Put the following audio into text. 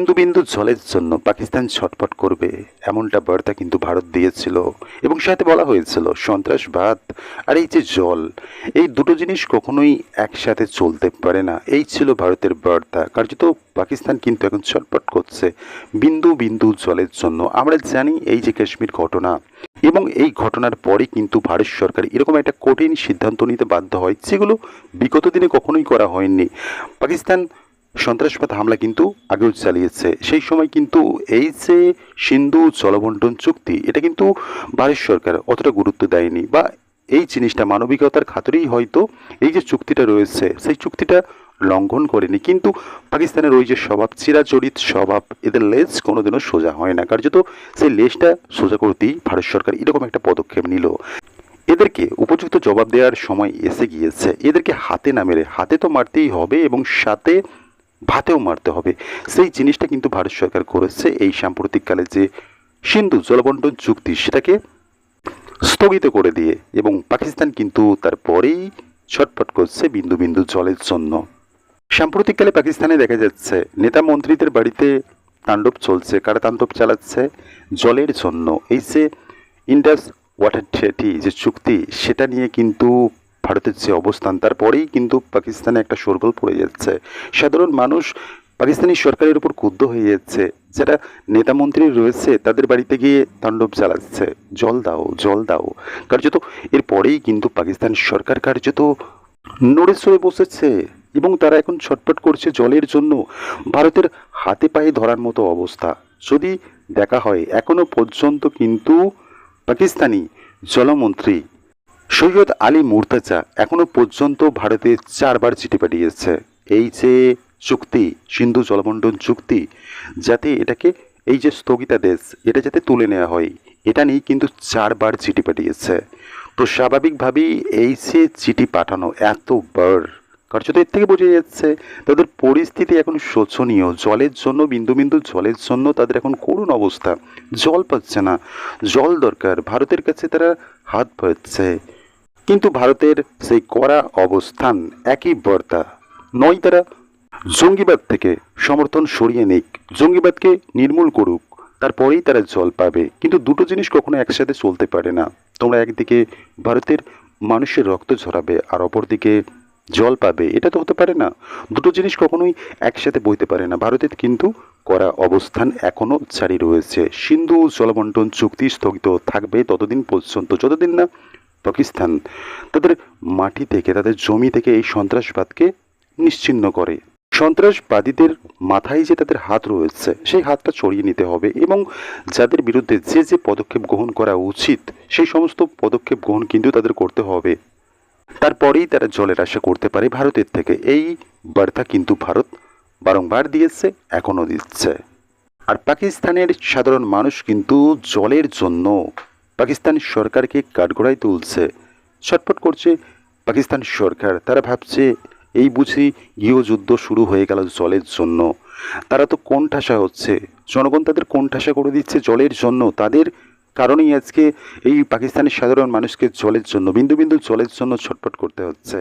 বিন্দু বিন্দু জলের জন্য পাকিস্তান ছটফট করবে। এমনটা বার্তা কিন্তু ভারত দিয়েছিল। এবং সাথে বলা হয়েছিল, সন্ত্রাসবাদ আর এই যে জল, এই দুটো জিনিস কখনোই একসাথে চলতে পারে না। এই ছিল ভারতের বার্তা। কার্যত পাকিস্তান কিন্তু এখন ছটফট করছে বিন্দু বিন্দু জলের জন্য। আমরা জানি এই যে কাশ্মীর ঘটনা এবং এই ঘটনার পরে কিন্তু ভারত সরকার এরকম একটা কঠিন সিদ্ধান্ত নিতে বাধ্য হয়, যেগুলো বিগত দিনে কখনোই করা হয়নি। পাকিস্তান সন্ত্রাসবাদ হামলা কিন্তু আগেও চালিয়েছে। সেই সময় কিন্তু এই যে সিন্ধু জলবন্টন চুক্তি, এটা কিন্তু ভারত সরকার অতটা গুরুত্ব দেয়নি বা এই জিনিসটা মানবিকতার খাতিরেই হয়তো এই যে চুক্তিটা রয়েছে, সেই চুক্তিটা লঙ্ঘন করেনি। কিন্তু পাকিস্তানের ওই যে স্বভাব, চিরাচরিত স্বভাব, এদের লেজ কোনোদিনও সোজা হয় না। কার্যত সেই লেজটা সোজা করতেই ভারত সরকার এরকম একটা পদক্ষেপ নিল। এদেরকে উপযুক্ত জবাব দেওয়ার সময় এসে গিয়েছে। এদেরকে হাতে না মেরে, হাতে তো মারতেই হবে এবং সাথে ভাতেও মারতে হবে। সেই জিনিসটা কিন্তু ভারত সরকার করেছে এই সাম্প্রতিককালে যে সিন্ধু জলবন্টন চুক্তি, সেটাকে স্থগিত করে দিয়ে এবং পাকিস্তান কিন্তু তারপরেই ছটফট করছে বিন্দু বিন্দু জলের জন্য। সাম্প্রতিককালে পাকিস্তানে দেখা যাচ্ছে নেতা মন্ত্রীদের বাড়িতে তাণ্ডব চলছে কারা তাণ্ডব চালাচ্ছে জলের জন্য। এই যে ইন্ডাস ওয়াটার ট্রেটি যে চুক্তি, সেটা নিয়ে কিন্তু ভারতের যে অবস্থান তারপরেই কিন্তু পাকিস্তানে একটা শোরগোল পড়ে যাচ্ছে। সাধারণ মানুষ পাকিস্তানি সরকারের উপর ক্ষুব্ধ হয়ে যাচ্ছে। যারা নেতা মন্ত্রী রয়েছে, তাদের বাড়িতে গিয়ে তাণ্ডব চালাচ্ছে। জল দাও জল দাও। কার্যত এরপরেই কিন্তু পাকিস্তান সরকার কার্যত নড়ে চড়ে বসেছে এবং তারা এখন ছটফট করছে জলের জন্য। ভারতের হাতে পায়ে ধরার মতো অবস্থা। যদি দেখা হয়, এখনও পর্যন্ত কিন্তু পাকিস্তানি জলমন্ত্রী সৈয়দ আলী মুর্তাজা এখনও পর্যন্ত ভারতে চারবার চিঠি পাঠিয়েছে। এই যে চুক্তি, সিন্ধু জলবন্টন চুক্তি, যাতে এটাকে এই যে স্থগিতাদেশ, এটা যাতে তুলে নেওয়া হয়, এটা নিয়ে কিন্তু চারবার চিঠি পাঠিয়েছে। তো স্বাভাবিকভাবেই এই যে চিঠি পাঠানো এতবার, কার্যত এর থেকে বোঝা যাচ্ছে তাদের পরিস্থিতি এখন শোচনীয়। জলের জন্য, বিন্দু বিন্দু জলের জন্য তাদের এখন করুণ অবস্থা। জল পাচ্ছে না, জল দরকার। ভারতের কাছে তারা হাত পাচ্ছে কিন্তু ভারতের সেই কড়া অবস্থান একই বার্তা। নয় তারা জঙ্গিবাদ থেকে সমর্থন সরিয়ে নিক। জঙ্গিবাদকে নির্মূল করুক, তারপরেই তারা জল পাবে। কিন্তু দুটো জিনিস কখনো একসাথে চলতে পারে না। তোমরা একদিকে ভারতের মানুষের রক্ত ঝরাবে, আর অপরদিকে জল পাবে। এটা তো হতে পারে না। দুটো জিনিস কখনোই একসাথে বইতে পারে না। ভারতের কিন্তু করা অবস্থান এখনও জারি রয়েছে। সিন্ধু জলবন্টন চুক্তি স্থগিত থাকবে ততদিন পর্যন্ত। যতদিন না পাকিস্তান তাদের মাটি থেকে, তাদের জমি থেকে এই সন্ত্রাসবাদকে নিশ্চিহ্ন করে। সন্ত্রাসবাদীদের মাথায় যে তাদের হাত রয়েছে, সেই হাতটা ছড়িয়ে নিতে হবে এবং যাদের বিরুদ্ধে যে যে পদক্ষেপ গ্রহণ করা উচিত, সেই সমস্ত পদক্ষেপ গ্রহণ কিন্তু তাদের করতে হবে। তারপরেই তারা জলের আশা করতে পারে ভারতের থেকে। এই বার্তা কিন্তু ভারত বারংবার দিয়েছে, এখনও দিচ্ছে। আর পাকিস্তানের সাধারণ মানুষ কিন্তু জলের জন্য পাকিস্তান সরকারকে কাঠগড়ায় তুলছে। ছটফট করছে পাকিস্তান সরকার। তারা ভাবছে, এই বুঝি গৃহযুদ্ধ শুরু হয়ে গেল জলের জন্য। তারা তো কোণঠাসা হচ্ছে। জনগণ তাদের কোণঠাসা করে দিচ্ছে জলের জন্য। তাদের কারণেই আজকে এই পাকিস্তানের সাধারণ মানুষকে জলের জন্য, বিন্দু বিন্দু জলের জন্য ছটফট করতে হচ্ছে।